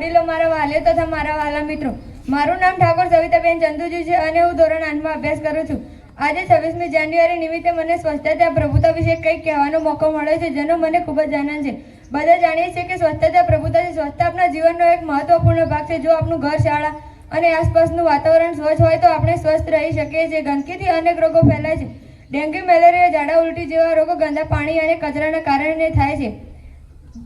વડીલો મારા વાલીઓ તથા મારા વાલા મિત્રો. મારું નામ ઠાકોર સવિતાબેન ચંદુજી છે અને હું ધોરણ આઠમાં અભ્યાસ કરું છું. આજે છવ્વીસમી જાન્યુઆરી નિમિત્તે મને સ્વચ્છતા પ્રભુતા વિશે કંઈક કહેવાનો મોકો મળ્યો છે, જેનો મને ખૂબ જ આનંદ છે. બધા જાણીએ છીએ કે સ્વચ્છતા પ્રભુતા છે, સ્વચ્છતા આપણા જીવનનો એક મહત્વપૂર્ણ ભાગ છે. જો આપણું ઘર, શાળા અને આસપાસનું વાતાવરણ સ્વચ્છ હોય તો આપણે સ્વસ્થ રહી શકીએ છીએ. ગંદકીથી અનેક રોગો ફેલાય છે. ડેન્ગ્યુ, મેલેરિયા, ઝાડા, ઉલટી જેવા રોગો ગંદા પાણી અને કચરાના કારણે થાય છે.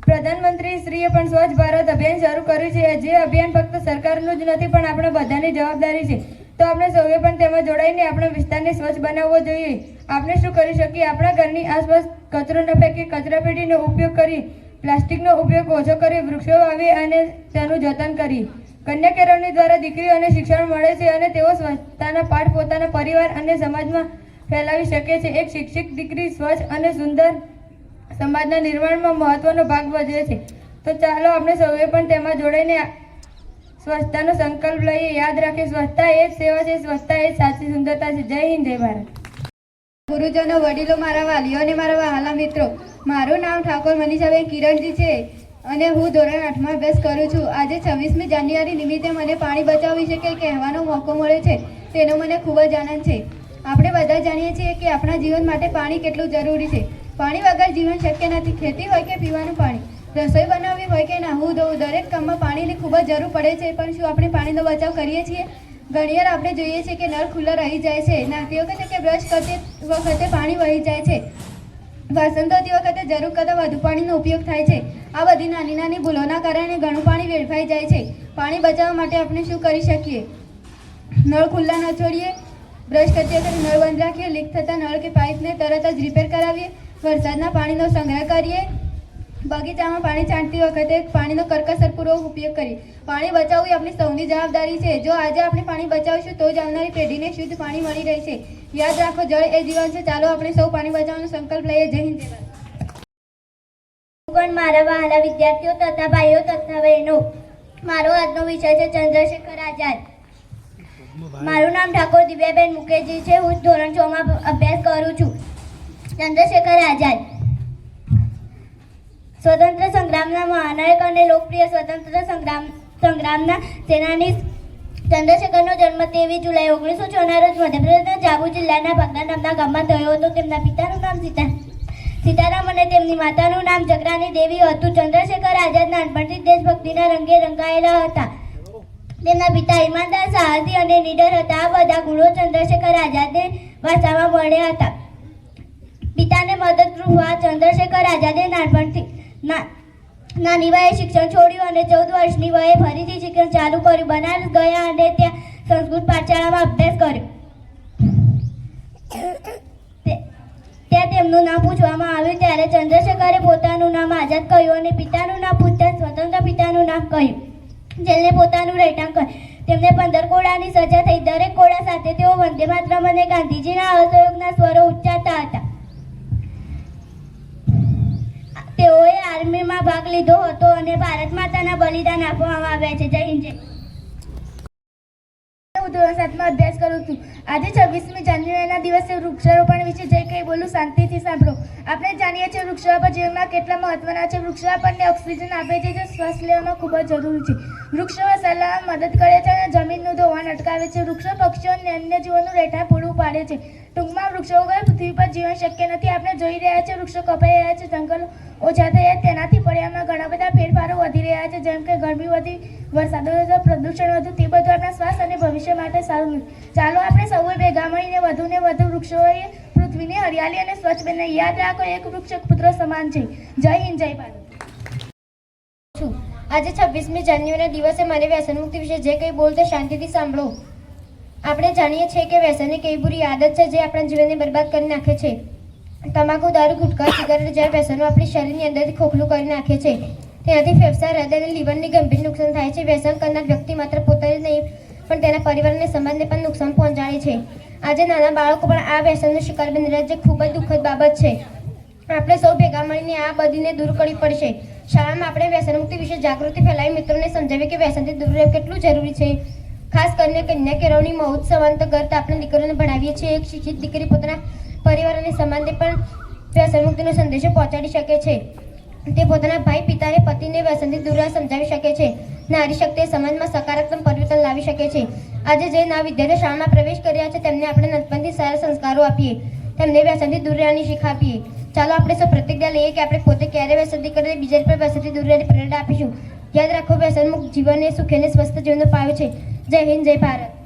પ્રધાનમંત્રી શ્રીએ પણ સ્વચ્છ ભારત અભિયાન શરૂ કર્યું છે. જે અભિયાન ફક્ત સરકારનું જ નથી, પણ આપણે બધાની જવાબદારી છે. તો આપણે સૌએ પણ તેમાં જોડાઈને આપણા વિસ્તારને સ્વચ્છ બનાવવો જોઈએ. આપણે શું કરી શકીએ? આપણા ઘરની આસપાસ કચરો ન ફેંકી કચરાપેટીનો ઉપયોગ કરી, પ્લાસ્ટિકનો ઉપયોગ ઓછો કરી, વૃક્ષો વાવી અને તેનું જતન કરી. કન્યા કેળવણી દ્વારા દીકરીઓને શિક્ષણ મળે છે અને તેઓ સ્વચ્છતાના પાઠ પોતાના પરિવાર અને સમાજમાં ફેલાવી શકે છે. એક શિક્ષિત દીકરી સ્વચ્છ અને સુંદર સમાજના નિર્માણમાં મહત્વનો ભાગ ભજવે છે. તો ચાલો આપણે સૌએ પણ તેમાં જોડાઈને સ્વચ્છતાનો સંકલ્પ લઈએ. યાદ રાખીએ સ્વચ્છતા એ જ સેવા છે, સ્વચ્છતા એ જ સાચી સુંદરતા છે. જય હિન્દ, જય ભારત. ગુરુજનો, વડીલો મારા વાલીઓ અને મારા, વહાલા મિત્રો, મારું નામ ઠાકોર મનીષાબેન કિરણજી છે અને હું ધોરણ આઠમાં અભ્યાસ કરું છું. આજે છવ્વીસમી જાન્યુઆરી નિમિત્તે મને પાણી બચાવ વિશે કંઈ કહેવાનો મોકો મળ્યો છે, તેનો મને ખૂબ જ આનંદ છે. આપણે બધા જાણીએ છીએ કે આપણા જીવન માટે પાણી કેટલું જરૂરી છે. પાણી વગર જીવન શક્ય નથી. ખેતી હોય કે પીવાનું પાણી. રસોઈ બનાવવી હોય કે નાહવું ધોવું દરેક કામમાં પાણીની ખૂબ જ જરૂર પડે છે, પણ શું આપણે પાણીનો બચાવ કરીએ છીએ? ઘણીવાર આપણે જોઈએ છીએ કે નળ ખુલ્લો રહી જાય છે. નાતી વખતે કે બ્રશ કરતી વખતે પાણી વહી જાય છે. વાસણ ધોતી વખતે જરૂર કરતાં વધુ પાણીનો ઉપયોગ થાય છે. આ બધી નાની નાની ભૂલોના કારણે ઘણું પાણી વેડફાઈ જાય છે. પાણી બચાવવા માટે આપણે શું કરી શકીએ? નળ ખુલ્લા ન છોડીએ. બ્રશ કરતી વખતે નળ બંધ રાખીએ. લીક થતા નળ કે પાઇપને તરત જ રિપેર કરાવીએ. વરસાદના પાણીનો સંગ્રહ કરીએ. બગીચામાં પાણી છાંટતી વખતે પાણીનો કરકસરપૂર્વક ઉપયોગ કરીએ. પાણી બચાવવું એ આપણી સૌની જવાબદારી છે. જો આજે આપણે પાણી બચાવીશું, તો જ આવનારી પેઢીને શુદ્ધ પાણી મળી રહી છે યાદ રાખો, જળ એ જીવન છે. ચાલો આપણે સૌ પાણી બચાવવાનો સંકલ્પ લઈએ. જય હિન્દ પણ મારા વહાલા વિદ્યાર્થીઓ તથા ભાઈઓ તથા બહેનો, મારો આજનો વિષય છે ચંદ્રશેખર આઝાદ. મારું નામ ઠાકોર દિવ્યાબેન મુકેજી છે. હું ધોરણ છ માં અભ્યાસ કરું છું. ચંદ્રશેખર આઝાદ. સ્વતંત્ર સંગ્રામના મહાનાયક અને લોકપ્રિય સ્વતંત્ર સંગ્રામ, સંગ્રામના સેનાની ચંદ્રશેખરનો જન્મ તેવી જુલાઈ ઓગણીસો ચોના રોજ મધ્યપ્રદેશના જાબુ જિલ્લાના ભગના નામના ગામમાં થયો હતો. તેમના પિતાનું નામ સીતા, સીતારામ અને તેમની માતાનું નામ જગરાની દેવી હતું. ચંદ્રશેખર આઝાદ નાનપણથી દેશભક્તિના રંગે રંગાયેલા હતા. તેમના પિતા ઈમાનદાર, સાહસી અને નીડર હતા. આ બધા ગુણો ચંદ્રશેખર આઝાદને વાસામાં મળ્યા હતા. પિતાને મદદરૂપ હોવા ચંદ્રશેખર આઝાદે નાનપણથી નાની વયે શિક્ષણ છોડ્યું અને ચૌદ વર્ષની વયે ફરીથી શિક્ષણ ચાલુ કર્યું. બનારસ ગયા અને ત્યાં સંસ્કૃત પાઠશાળામાં અભ્યાસ કર્યો. ત્યાં તેમનું નામ પૂછવામાં આવ્યું. ત્યારે ચંદ્રશેખરે પોતાનું નામ આઝાદ કહ્યું અને પિતાનું નામ પૂછતા સ્વતંત્ર પિતાનું નામ કહ્યું. જેને પોતાનું રહેઠાણ કહ્યું તેમને પંદર કોડાની સજા થઈ. દરેક કોડા સાથે તેઓ વંદે માતરમ અને ગાંધીજીના અસહયોગના સ્વરો ઉચ્ચારતા તેઓએ ભાગ લીધો હતો અને ભારત માતાના બલિદાન આપવામાં આવ્યા છે. જય હિન્દ હું અભ્યાસ કરું છું. આજે છવ્વીસમી જાન્યુઆરીના દિવસે વૃક્ષારોપણ વિશે જે કંઈ બોલું શાંતિથી સાંભળો. આપણે જાણીએ છીએ વૃક્ષો જીવનમાં કેટલા મહત્વના છે. વૃક્ષો આપણને ઓક્સિજન આપે છે, જે ખૂબ જ જરૂરી છે. વૃક્ષો સલાહમાં મદદ કરે છે અને જમીનનું ધોવાણ અટકાવે છે. વૃક્ષો, પક્ષીઓ અને અન્ય જીવોનું રહેઠાણ પૂરું પાડે છે. ટૂંકમાં, વૃક્ષો વગર પૃથ્વી પર જીવન શક્ય નથી. આપણે જોઈ રહ્યા છીએ, વૃક્ષો કપાઈ રહ્યા છે, જંગલો ઓછા થયા, તેનાથી પર્યાવરણમાં ઘણા બધા ફેરફારો વધી રહ્યા છે, જેમ કે ગરમી વધી, વરસાદ વધુ, પ્રદૂષણ વધુ, તે બધું આપણા સ્વાસ્થ્ય અને ભવિષ્ય માટે સારું ચાલો, આપણે સૌએ ભેગા મળીને વધુને વધુ વૃક્ષો પૃથ્વીને હરિયાળી અને સ્વચ્છ બને યાદ રાખો, એક વૃક્ષ પુત્ર સમાન છે. જય હિન્દ, જય ભારત. છું આજે છવ્વીસમી જાન્યુઆરીના દિવસે મારે વ્યસન મુક્તિ વિશે જે કંઈ બોલતો શાંતિથી સાંભળો. આપણે જાણીએ છીએ કે વ્યસન એક એવી બુરી આદત છે જે આપણા જીવનને બરબાદ કરી નાખે છે. તમાકુ, દારૂ, ગુટખા, સિગારેટ જેવા વ્યસનો આપણી શરીરની અંદરથી ખોખલું કરી નાખે છે. તેનાથી ફેફસા, હૃદય અને લીવરને ગંભીર નુકસાન થાય છે. વ્યસન કરનાર વ્યક્તિ માત્ર પોતે જ નહીં, પણ તેના પરિવારને સમાજને પણ નુકસાન પહોંચાડે છે. આજે નાના બાળકો પણ આ વ્યસનનો શિકાર બની રહ્યા છે. ખૂબ જ દુઃખદ બાબત છે. આપણે સૌ ભેગા મળીને આ બધીને દૂર કરવી પડશે. શાળામાં આપણે વ્યસન મુક્તિ વિશે જાગૃતિ ફેલાવી મિત્રોને સમજાવીએ કે વ્યસનથી દૂર રહેવું કેટલું જરૂરી છે. ખાસ કરીને કન્યા કેળવણી મહોત્સવ અંતર્ગત આપણે દીકરીઓને ભણાવીએ છીએ. એક શિક્ષિત દીકરી પોતાના પરિવાર અને સમાજને પણ વ્યસન મુક્તિનો સંદેશો પહોંચાડી શકે છે. તે પોતાના ભાઈ પિતાને, પતિને વ્યસનથી દૂર સમજાવી શકે છે. નારી શક્તિ સમાજમાં સકારાત્મક પરિવર્તન લાવી શકે છે. આજે જે ના વિદ્યાર્થીઓ શાળામાં પ્રવેશ કર્યા છે, તેમને આપણે નાનપણથી સારા સંસ્કારો આપીએ. તેમને વ્યસનથી દૂર રહેવાની શીખ આપીએ. ચાલો આપણે સૌ પ્રતિજ્ઞા લઈએ કે આપણે પોતે ક્યારે વ્યસનથી કરીને બીજા પર વ્યસનથી દૂર રહીને પ્રેરણા આપીશું. યાદ રાખો વ્યસનમુક્ત જીવન એ સુખી અને સ્વસ્થ જીવનનો પાયો છે. જય હિન્દ, જય ભારત.